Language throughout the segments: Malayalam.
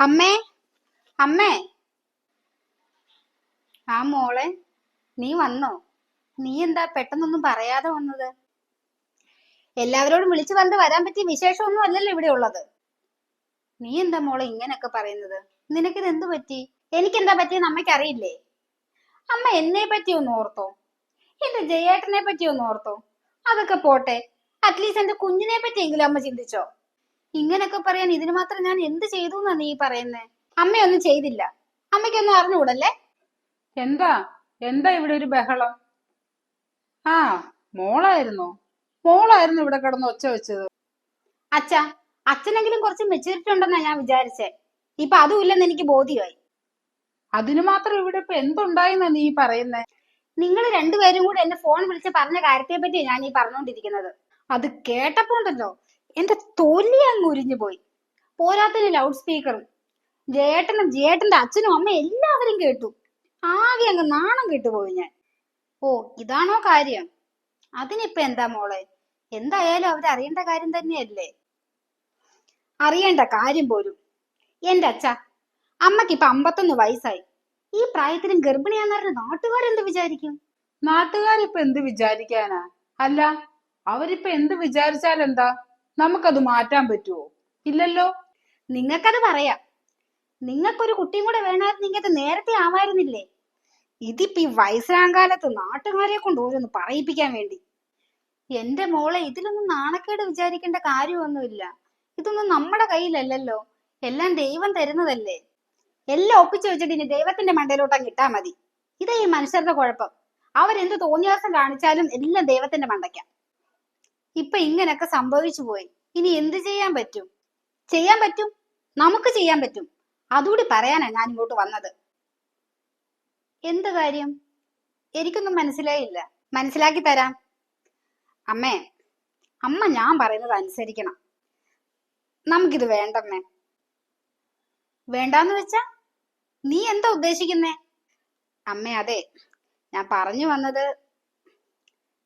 അമ്മേ അമ്മേ. ആ മോളെ നീ വന്നോ? നീ എന്താ പെട്ടെന്നൊന്നും പറയാതെ വന്നത്? എല്ലാവരോടും വിളിച്ചു വന്ന് വരാൻ പറ്റിയ വിശേഷമൊന്നും അല്ലല്ലോ ഇവിടെ ഉള്ളത്. നീ എന്താ മോളെ ഇങ്ങനെയൊക്കെ പറയുന്നത്? നിനക്കിത് എന്ത് പറ്റി? എനിക്കെന്താ പറ്റിയെന്ന് അമ്മയ്ക്ക് അറിയില്ലേ? അമ്മ എന്നെ പറ്റി ഓർത്തോ? എന്റെ ജയേട്ടനെ പറ്റി ഓർത്തോ? അതൊക്കെ പോട്ടെ അറ്റ്ലീസ്റ്റ് എന്റെ കുഞ്ഞിനെ പറ്റിയെങ്കിലും അമ്മ ചിന്തിച്ചോ? ഇങ്ങനൊക്കെ പറയാൻ ഇതിന് മാത്രം ഞാൻ എന്ത് ചെയ്തു എന്നാ നീ പറയുന്നേ? അമ്മയൊന്നും ചെയ്തില്ല. അമ്മയ്ക്കൊന്നും അറിഞ്ഞുകൂടല്ലേ? എന്താ? എന്താ ഇവിടെ ഒരു ബഹളം? ആ മോളായിരുന്നോ? മോളായിരുന്നു ഇവിടെ കിടന്ന് ഒച്ച വെച്ചത്. അച്ഛ അച്ഛനെങ്കിലും കുറച്ച് മെച്ചൂരിറ്റി ഉണ്ടെന്നാ ഞാൻ വിചാരിച്ചേ. ഇപ്പൊ അതും ഇല്ലെന്ന് എനിക്ക് ബോധ്യമായി. അതിന് മാത്രം ഇവിടെ ഇപ്പൊ എന്തുണ്ടായിന്നാ നീ പറയുന്നേ? നിങ്ങൾ രണ്ടുപേരും കൂടെ എന്നെ ഫോൺ വിളിച്ച് പറഞ്ഞ കാര്യത്തെ പറ്റിയാ ഞാൻ ഈ പറഞ്ഞുകൊണ്ടിരിക്കുന്നത്. അത് കേട്ടപ്പോ ഉണ്ടല്ലോ എന്റെ തൊലി അങ്ങ് ഉരിഞ്ഞു പോയി. പോരാത്തിന് ലൗഡ് സ്പീക്കറും ജേട്ടനും ജേട്ടന്റെ അച്ഛനും അമ്മയും എല്ലാവരും കേട്ടു. ആകെ അങ്ങ് നാണം കേട്ടുപോയി ഞാൻ. ഓ ഇതാണോ കാര്യം? അതിനിപ്പോ എന്താ മോളെ? എന്തായാലും അവരറിയേണ്ട കാര്യം തന്നെയല്ലേ? അറിയേണ്ട കാര്യം പോലും. എന്റെ അച്ഛ അമ്മയ്ക്ക് ഇപ്പൊ അമ്പത്തൊന്ന് വയസ്സായി. ഈ പ്രായത്തിലും ഗർഭിണിയാന്നറിഞ്ഞ നാട്ടുകാരെന്ത് വിചാരിക്കും? നാട്ടുകാരിപ്പൊ എന്ത് വിചാരിക്കാനാ? അല്ല അവരിപ്പൊ എന്ത് വിചാരിച്ചാലെന്താ? നമുക്കത് മാറ്റാൻ പറ്റുമോ ഇല്ലല്ലോ. നിങ്ങൾക്കത് പറയാം. നിങ്ങൾക്കൊരു കുട്ടിയും കൂടെ വേണമായിരുന്നെങ്കിൽ അത് നേരത്തെ ആവായിരുന്നില്ലേ? ഇതിപ്പോ ഈ വയസ്സാം കാലത്ത് നാട്ടുകാരെ കൊണ്ട് ഓരോന്ന് പറയിപ്പിക്കാൻ വേണ്ടി. എന്റെ മോളെ ഇതിലൊന്നും നാണക്കേട് വിചാരിക്കേണ്ട കാര്യമൊന്നുമില്ല. ഇതൊന്നും നമ്മുടെ കയ്യിലല്ലല്ലോ. എല്ലാം ദൈവം തരുന്നതല്ലേ. എല്ലാം ഒപ്പിച്ചു വെച്ചിട്ട് ഇനി ദൈവത്തിന്റെ മണ്ടയിലോട്ട് അങ്ങ് ഇട്ടാ മതി. ഇതാ ഈ മനുഷ്യരുടെ കുഴപ്പം. അവരെന്ത് തോന്നിയാസം കാണിച്ചാലും എല്ലാം ദൈവത്തിന്റെ മണ്ടയ്ക്കാം. ഇപ്പൊ ഇങ്ങനൊക്കെ സംഭവിച്ചു പോയി. ഇനി എന്ത് ചെയ്യാൻ പറ്റും? ചെയ്യാൻ പറ്റും? നമുക്ക് ചെയ്യാൻ പറ്റും. അതുകൂടി പറയാനാ ഞാൻ ഇങ്ങോട്ട് വന്നത്. എന്ത് കാര്യം? എനിക്കൊന്നും മനസ്സിലായില്ല. മനസ്സിലാക്കി തരാം. അമ്മേ അമ്മ ഞാൻ പറയുന്നത് അനുസരിക്കണം. നമുക്കിത് വേണ്ടമ്മേ. വേണ്ടാന്ന് വെച്ചാ നീ എന്താ ഉദ്ദേശിക്കുന്നേ? അമ്മേ അതെ. ഞാൻ പറഞ്ഞു വന്നത്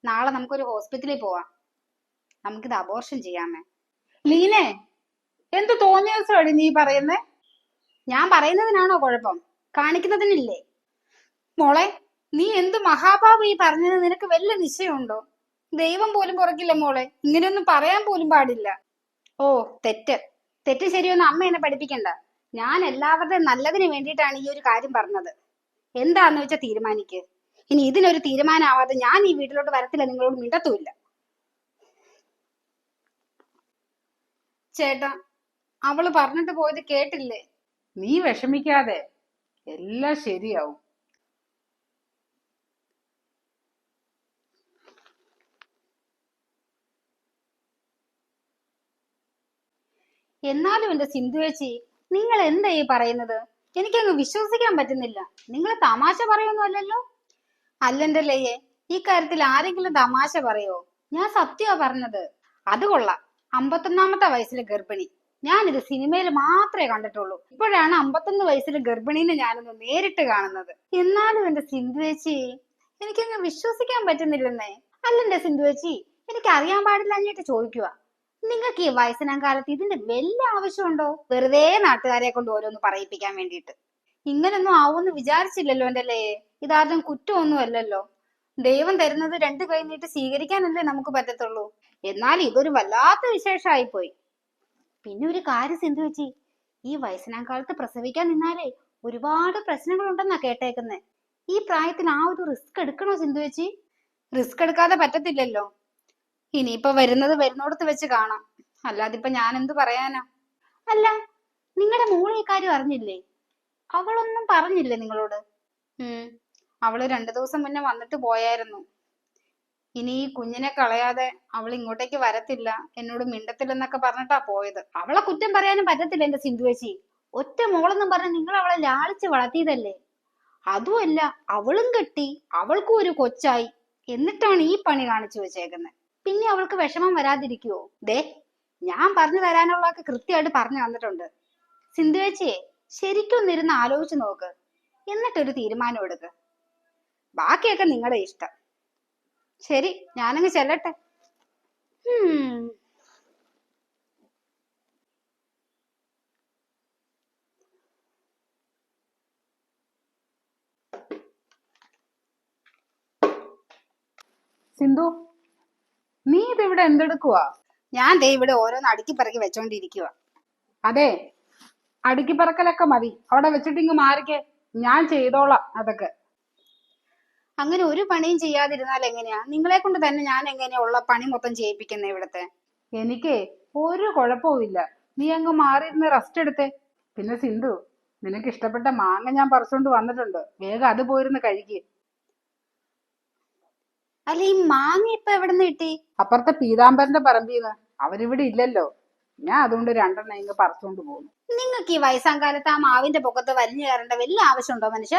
നാളെ നമുക്കൊരു ഹോസ്പിറ്റലിൽ പോവാം. നമുക്കിത് അബോർഷൻ ചെയ്യാമേ ലീനെ എന്ത് തോന്നിയ ദിവസമാണ് നീ പറയുന്നേ? ഞാൻ പറയുന്നതിനാണോ കുഴപ്പം? കാണിക്കുന്നതിനില്ലേ? മോളെ നീ എന്ത് മഹാഭാവം ഈ പറഞ്ഞത് നിനക്ക് വല്ല നിശ്ചയമുണ്ടോ? ദൈവം പോലും പുറക്കില്ല മോളെ. ഇങ്ങനെയൊന്നും പറയാൻ പോലും പാടില്ല. ഓ തെറ്റ്. തെറ്റ് ശരിയൊന്നും അമ്മ എന്നെ പഠിപ്പിക്കണ്ട. ഞാൻ എല്ലാവരുടെയും നല്ലതിന് വേണ്ടിയിട്ടാണ് ഈ ഒരു കാര്യം പറഞ്ഞത്. എന്താന്ന് വെച്ചാൽ തീരുമാനിക്ക്. ഇനി ഇതിനൊരു തീരുമാനമാവാതെ ഞാൻ ഈ വീട്ടിലോട്ട് വരത്തില്ല നിങ്ങളോട് മിണ്ടത്തുമില്ല. ചേട്ടാ അവൾ പറഞ്ഞിട്ട് പോയത് കേട്ടില്ലേ? നീ വിഷമിക്കാതെ എല്ലാം ശരിയാവും. എന്നാലും എന്റെ സിന്ധു ചേച്ചി നിങ്ങൾ എന്താ ഈ പറയുന്നത്? എനിക്കങ്ങ് വിശ്വസിക്കാൻ പറ്റുന്നില്ല. നിങ്ങൾ തമാശ പറയൊന്നുമല്ലല്ലോ അല്ലെന്റെ ലയ്യെ ഈ കാര്യത്തിൽ ആരെങ്കിലും തമാശ പറയോ? ഞാൻ സത്യമാ പറഞ്ഞത്. അത് കൊള്ളാം. അമ്പത്തൊന്നാമത്തെ വയസ്സിലെ ഗർഭിണി. ഞാനിത് സിനിമയിൽ മാത്രമേ കണ്ടിട്ടുള്ളൂ. ഇപ്പോഴാണ് അമ്പത്തൊന്ന് വയസ്സിലെ ഗർഭിണീനെ ഞാനൊന്ന് നേരിട്ട് കാണുന്നത്. എന്നാലും എന്റെ സിന്ധു ചേച്ചി എനിക്കങ്ങ് വിശ്വസിക്കാൻ പറ്റുന്നില്ലെന്നേ. അല്ലെന്റെ സിന്ധു ചേച്ചി എനിക്ക് അറിയാൻ പാടില്ല അഞ്ഞിട്ട് ചോദിക്കുക. നിങ്ങൾക്ക് ഈ വയസ്സനാം കാലത്ത് ഇതിന്റെ വല്ല ആവശ്യമുണ്ടോ? വെറുതെ നാട്ടുകാരെ കൊണ്ട് ഓരോന്ന് പറയിപ്പിക്കാൻ വേണ്ടിയിട്ട്. ഇങ്ങനൊന്നും ആവുമെന്ന് വിചാരിച്ചില്ലല്ലോ എന്റെ അല്ലേ ഇതാദ്യം കുറ്റമൊന്നും അല്ലല്ലോ ദൈവം തരുന്നത് രണ്ടു കൈ നീട്ടി സ്വീകരിക്കാനല്ലേ നമുക്ക് പറ്റത്തുള്ളൂ. എന്നാൽ ഇതൊരു വല്ലാത്ത വിശേഷമായി പോയി പിന്നെ ഒരു കാര്യം സിന്ധു വെച്ചി ഈ വയസ്സിനാം കാലത്ത് പ്രസവിക്കാൻ നിന്നാലേ ഒരുപാട് പ്രശ്നങ്ങളുണ്ടെന്നാ കേട്ടേക്കുന്നേ. ഈ പ്രായത്തിൽ ആ ഒരു റിസ്ക് എടുക്കണോ സിന്ധു വെച്ചി റിസ്ക് എടുക്കാതെ പറ്റത്തില്ലല്ലോ. ഇനിയിപ്പോ വരുന്നത് വരുന്നോടത്ത് വെച്ച് കാണാം. അല്ലാതെ ഇപ്പൊ ഞാൻ എന്ത് പറയാനാ? അല്ല നിങ്ങളുടെ മോളെ ഈ കാര്യം അറിഞ്ഞില്ലേ? അവളൊന്നും പറഞ്ഞില്ലേ നിങ്ങളോട്? ഉം അവൾ രണ്ടു ദിവസം മുന്നേ വന്നിട്ട് പോയായിരുന്നു. ഇനി ഈ കുഞ്ഞിനെ കളയാതെ അവൾ ഇങ്ങോട്ടേക്ക് വരത്തില്ല എന്നോട് മിണ്ടത്തില്ലെന്നൊക്കെ പറഞ്ഞിട്ടാ പോയത്. അവളെ കുറ്റം പറയാനും പറ്റത്തില്ല എന്റെ സിന്ധുവേച്ചി ഒറ്റ മോളെന്നും പറഞ്ഞ് നിങ്ങൾ അവളെ ലാളിച്ച് വളർത്തിയതല്ലേ? അതുമല്ല അവളും കെട്ടി അവൾക്കും ഒരു കൊച്ചായി. എന്നിട്ടാണ് ഈ പണി കാണിച്ചു വെച്ചേക്കുന്നത് പിന്നെ അവൾക്ക് വിഷമം വരാതിരിക്കുവോ? ദേ ഞാൻ പറഞ്ഞു തരാനുള്ളതൊക്കെ കൃത്യമായിട്ട് പറഞ്ഞു തന്നിട്ടുണ്ട്. സിന്ധുവേച്ചിയെ ശരിക്കൊന്നിരുന്ന് ആലോചിച്ച് നോക്ക്. എന്നിട്ടൊരു തീരുമാനം എടുക്ക്. ബാക്കിയൊക്കെ നിങ്ങളുടെ ഇഷ്ടം. ശരി ഞാനങ്ങ് ചെല്ലട്ടെ. സിന്ധു നീ ഇതിവിടെ എന്തെടുക്കുവാ? ഞാൻ ദേ ഇവിടെ ഓരോന്ന് അടുക്കി പറക്കി വെച്ചോണ്ടിരിക്കുക അതെ അടുക്കി പറക്കലൊക്കെ മതി. അവിടെ വെച്ചിട്ട് മാറിക്കേ. ഞാൻ ചെയ്തോളാം അതൊക്കെ. അങ്ങനെ ഒരു പണിയും ചെയ്യാതിരുന്നാൽ എങ്ങനെയാ? നിങ്ങളെ കൊണ്ട് തന്നെ ഞാൻ എങ്ങനെയാ ഉള്ള പണി മൊത്തം ചെയ്യിപ്പിക്കുന്നത് ഇവിടത്തെ? എനിക്ക് ഒരു കുഴപ്പവും ഇല്ല. നീ അങ്ങ് മാറിയിരുന്ന് റെസ്റ്റ് എടുത്തേ. പിന്നെ സിന്ധു നിനക്ക് ഇഷ്ടപ്പെട്ട മാങ്ങ ഞാൻ പറിച്ചോണ്ട് വന്നിട്ടുണ്ട്. വേഗം അത് പോയിരുന്ന് കഴിക്ക്. അല്ല ഈ മാങ്ങ ഇപ്പൊ എവിടെ നിന്ന് കിട്ടി? അപ്പുറത്തെ പീതാംബരന്റെ പറമ്പീന്ന്. അവരിവിടെ ഇല്ലല്ലോ. ഞാൻ അതുകൊണ്ട് രണ്ടെണ്ണം ഇങ്ങ് പറിച്ചോണ്ട് പോകുന്നു നിങ്ങൾക്ക് ഈ വയസ്സാം കാലത്ത് ആ മാവിന്റെ പൊക്കത്ത് വലിഞ്ഞു കയറേണ്ട വലിയ ആവശ്യമുണ്ടോ മനുഷ്യ?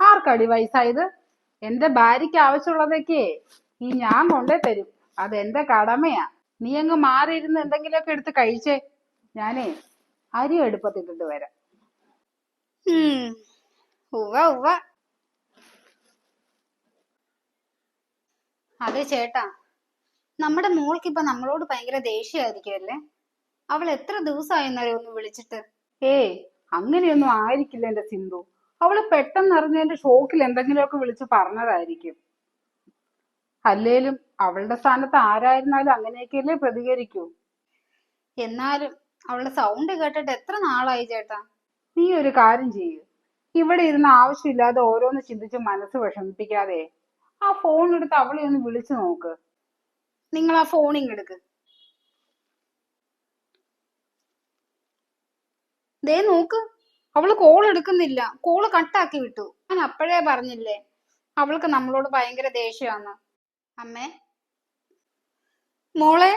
ആർക്കടി വയസ്സായത്? എന്റെ ഭാര്യയ്ക്ക് ആവശ്യമുള്ളതൊക്കെ ഈ ഞാൻ കൊണ്ടേ തരും അത് എന്റെ കടമയാ. നീ അങ്ങ് മാറിയിരുന്ന് എന്തെങ്കിലുമൊക്കെ എടുത്ത് കഴിച്ചേ. ഞാനേ അരി എടുപ്പത്തിട്ടിട്ട് വരാം ഉം. ഉവ്വ ഉവ്വ. അതെ ചേട്ടാ. നമ്മുടെ മോൾക്ക് ഇപ്പൊ നമ്മളോട് ഭയങ്കര ദേഷ്യമായിരിക്കുമല്ലേ അവൾ എത്ര ദിവസമായി ഒന്ന് വിളിച്ചിട്ട്? ഏയ് അങ്ങനെയൊന്നും ആയിരിക്കില്ല എന്റെ സിന്ധു. അവൾ പെട്ടെന്ന് അറിഞ്ഞതിന്റെ ഷോക്കിൽ എന്തെങ്കിലുമൊക്കെ വിളിച്ച് പറഞ്ഞതായിരിക്കും. അല്ലേലും അവളുടെ സ്ഥാനത്ത് ആരായിരുന്നാലും അങ്ങനെയൊക്കെയല്ലേ പ്രതികരിക്കൂ. എന്നാലും അവളുടെ സൗണ്ട് കേട്ടിട്ട് എത്ര നാളായി ചേട്ടാ? നീ ഒരു കാര്യം ചെയ്യൂ. ഇവിടെ ഇരുന്ന് ആവശ്യമില്ലാതെ ഓരോന്ന് ചിന്തിച്ച് മനസ്സ് വിഷമിപ്പിക്കാതെ ആ ഫോൺ എടുത്ത് അവളെ ഒന്ന് വിളിച്ചു നോക്ക്. നിങ്ങൾ ആ ഫോണിങ് എടുക്ക്. ദേ നോക്ക്. അവൾ കോൾ എടുക്കുന്നില്ല. കോൾ കട്ടാക്കി വിട്ടു. ഞാൻ അപ്പോഴേ പറഞ്ഞില്ലേ? അവൾക്ക് നമ്മളോട് ഭയങ്കര ദേഷ്യമാണ് അമ്മേ. മോളെ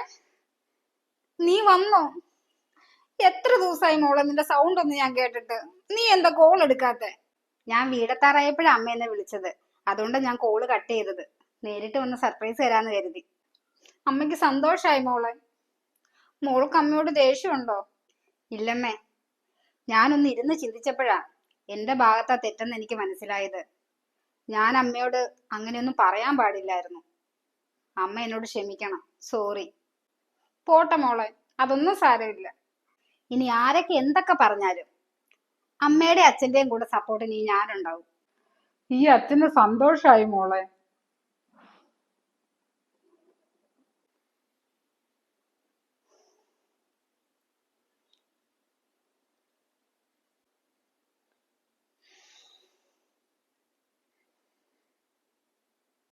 നീ വന്നോ? എത്ര ദിവസമായി മോളെ നിന്റെ സൗണ്ട് ഒന്നും ഞാൻ കേട്ടിട്ട്. നീ എന്താ കോൾ എടുക്കാത്തെ? ഞാൻ വീടത്താറായപ്പോഴാ അമ്മ എന്നെ വിളിച്ചത്. അതുകൊണ്ട് ഞാൻ കോൾ കട്ട് ചെയ്തത്. നേരിട്ട് വന്ന് സർപ്രൈസ് തരാന്ന് കരുതി. അമ്മയ്ക്ക് സന്തോഷായി മോളെ. മോൾക്ക് അമ്മയോട് ദേഷ്യമുണ്ടോ ഇല്ലമ്മേ. ഞാനൊന്ന് ഇരുന്ന് ചിന്തിച്ചപ്പോഴാ എന്റെ ഭാഗത്താ തെറ്റെന്ന് എനിക്ക് മനസ്സിലായത്. ഞാൻ അമ്മയോട് അങ്ങനെയൊന്നും പറയാൻ പാടില്ലായിരുന്നു. അമ്മ എന്നോട് ക്ഷമിക്കണം. സോറി. പോട്ടെ മോളെ അതൊന്നും സാരമില്ല. ഇനി ആരൊക്കെ എന്തൊക്കെ പറഞ്ഞാലും അമ്മയുടെ അച്ഛന്റെയും കൂടെ സപ്പോർട്ടിന് ഈ ഞാനുണ്ടാവും. ഈ അച്ഛന് സന്തോഷമായി മോളെ.